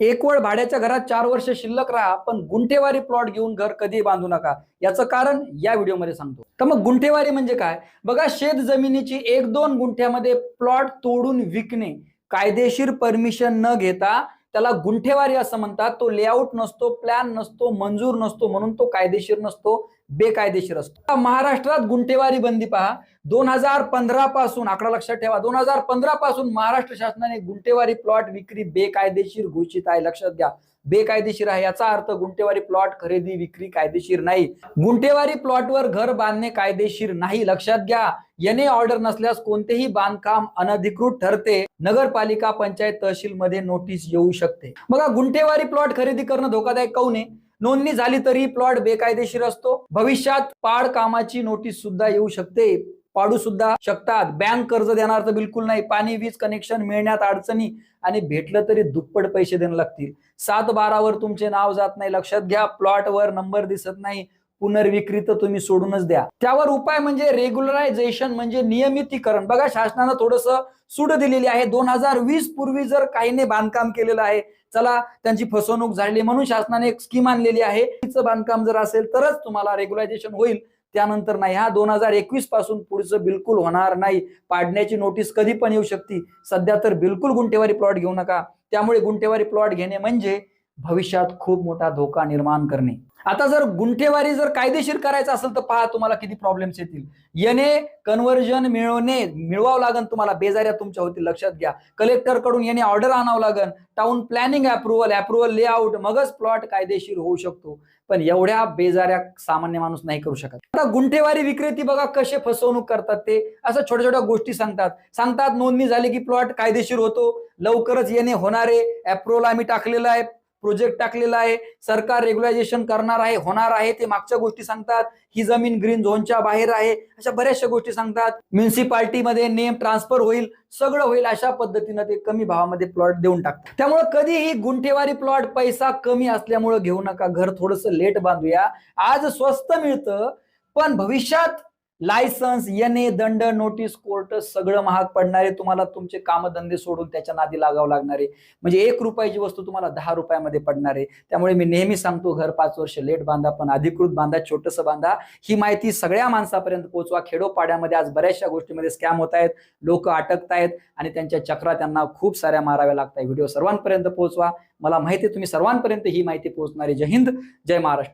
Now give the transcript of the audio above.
एक भाड्याच्या घरात चार वर्ष शिल्लक राहा पण गुंठेवारी प्लॉट घेऊन घर कधी बांधू नका. याचं कारण या व्हिडिओमध्ये सांगतो. तर मग गुंठेवारी म्हणजे काय? बघा शेत जमिनीची एक दोन गुंठ्यामध्ये प्लॉट तोडून विकणे. कायदेशीर परमिशन न घेता त्याला गुंठेवारी असं म्हणतात. तो लेआउट नसतो प्लॅन नसतो मंजूर नसतो म्हणून तो कायदेशीर नसतो. बेकायदेशीर असतो. महाराष्ट्रात गुंठेवारी बंदी पहा. दोन हजार पंधरा पासून आकडा लक्षात ठेवा दोन हजार पंधरा पासून महाराष्ट्र शासनाने गुंठेवारी प्लॉट विक्री बेकायदेशीर घोषित आहे. लक्षात घ्या बेकायदेशीर आहे याचा अर्थ गुंठेवारी प्लॉट खरेदी विक्री कायदेशीर नाही. गुंठेवारी प्लॉटवर घर बांधणे कायदेशीर नाही. लक्षात घ्या येणे ऑर्डर नसल्यास कोणतेही बांधकाम अनधिकृत ठरते. नगरपालिका पंचायत तहसील मध्ये नोटीस येऊ शकते. बघा गुंठेवारी प्लॉट खरेदी करणं धोकादायक काऊन आहे? नोंदणी झाली तरी प्लॉट बेकायदेशीर असतो. भविष्यात पाड कामाची नोटीस सुद्धा येऊ शकते. पाडू सुद्धा शकतात. बँक कर्ज देणार तर बिलकुल नाही. पाणी वीज कनेक्शन मिळण्यात अडचणी आणि भेटलं तरी दुप्पट पैसे देणं लागतील. सात बारावर तुमचे नाव जात नाही. लक्षात घ्या प्लॉटवर नंबर दिसत नाही. पुनर्विक्री तर तुम्ही सोडूनच द्या. त्यावर उपाय म्हणजे रेग्युलरायझेशन म्हणजे नियमितीकरण. बघा शासनानं थोडस सूट दिलेली आहे. दोन हजार वीस पूर्वी जर काहीने बांधकाम केलेलं आहे चला त्यांची फसवणूक झाली म्हणून शासनाने एक स्कीम आणलेली आहे. तिचं बांधकाम जर असेल तरच तुम्हाला रेग्युलायझेशन होईल. त्यानंतर नाही हा दोन हजार एकवीसपासून पुढचं बिलकुल होणार नाही. पाडण्याची नोटीस कधी पण येऊ शकते. सध्या तर बिलकुल गुंठेवारी प्लॉट घेऊ नका. त्यामुळे गुंठेवारी प्लॉट घेणे म्हणजे भविष्यात खूप मोठा धोका निर्माण करणे. आता जर गुंठेवारी जर कायदेशीर करायचं असेल तर पहा तुम्हाला किती प्रॉब्लेम्स येतील. येणे कन्व्हर्जन मिळवणे मिळवावं लागेल तुम्हाला. बेजाऱ्या तुमच्या होतील लक्षात घ्या. कलेक्टरकडून येणे ऑर्डर आणावं लागेल town planning approval approval layout मगच प्लॉट कायदेशीर होऊ शकतो. पण एवढ्या बेजाऱ्या सामान्य माणूस नाही करू शकत. आता गुंठेवारी विक्रेती बघा कसे फसवणूक करतात ते. असं छोट्या छोट्या गोष्टी सांगतात. सांगतात नोंदणी झाली की प्लॉट कायदेशीर होतो. लवकरच येणे होणारे. अप्रुव्हल आम्ही टाकलेलं आहे. प्रोजेक्ट टाकलेला आहे. सरकार रेग्युलायझेशन करणार आहे होणार आहे. ते मागच्या गोष्टी सांगतात. ही जमीन ग्रीन झोनच्या बाहेर आहे. अशा बऱ्याचशा गोष्टी सांगतात. म्युन्सिपाल्टीमध्ये नेम ट्रान्सफर होईल सगळं होईल अशा पद्धतीनं ते कमी भावामध्ये प्लॉट देऊन टाकतात. त्यामुळे कधीही गुंठेवारी प्लॉट पैसा कमी असल्यामुळे घेऊ नका. घर थोडंसं लेट बांधूया. आज स्वस्त मिळतं पण भविष्यात लायसन्स येणे दंड नोटीस कोर्ट सगळं महाग पडणारे तुम्हाला तुमचे कामधंदे सोडून त्याच्या नादी लागावं लागणारे. म्हणजे एक रुपयाची वस्तू तुम्हाला दहा रुपयामध्ये पडणार. आहे त्यामुळे मी नेहमी सांगतो घर पाच वर्ष लेट बांधा पण अधिकृत बांधा छोटंसं बांधा. ही माहिती सगळ्या माणसापर्यंत पोहोचवा. खेडोपाड्यामध्ये आज बऱ्याचशा गोष्टीमध्ये स्कॅम होत आहेत. लोक अटकतायत आणि त्यांच्या चक्रा त्यांना खूप साऱ्या माराव्या लागत व्हिडिओ सर्वांपर्यंत पोहोचवा. मला माहिती आहे तुम्ही सर्वांपर्यंत ही माहिती पोहोचणारी. जय हिंद जय महाराष्ट्र.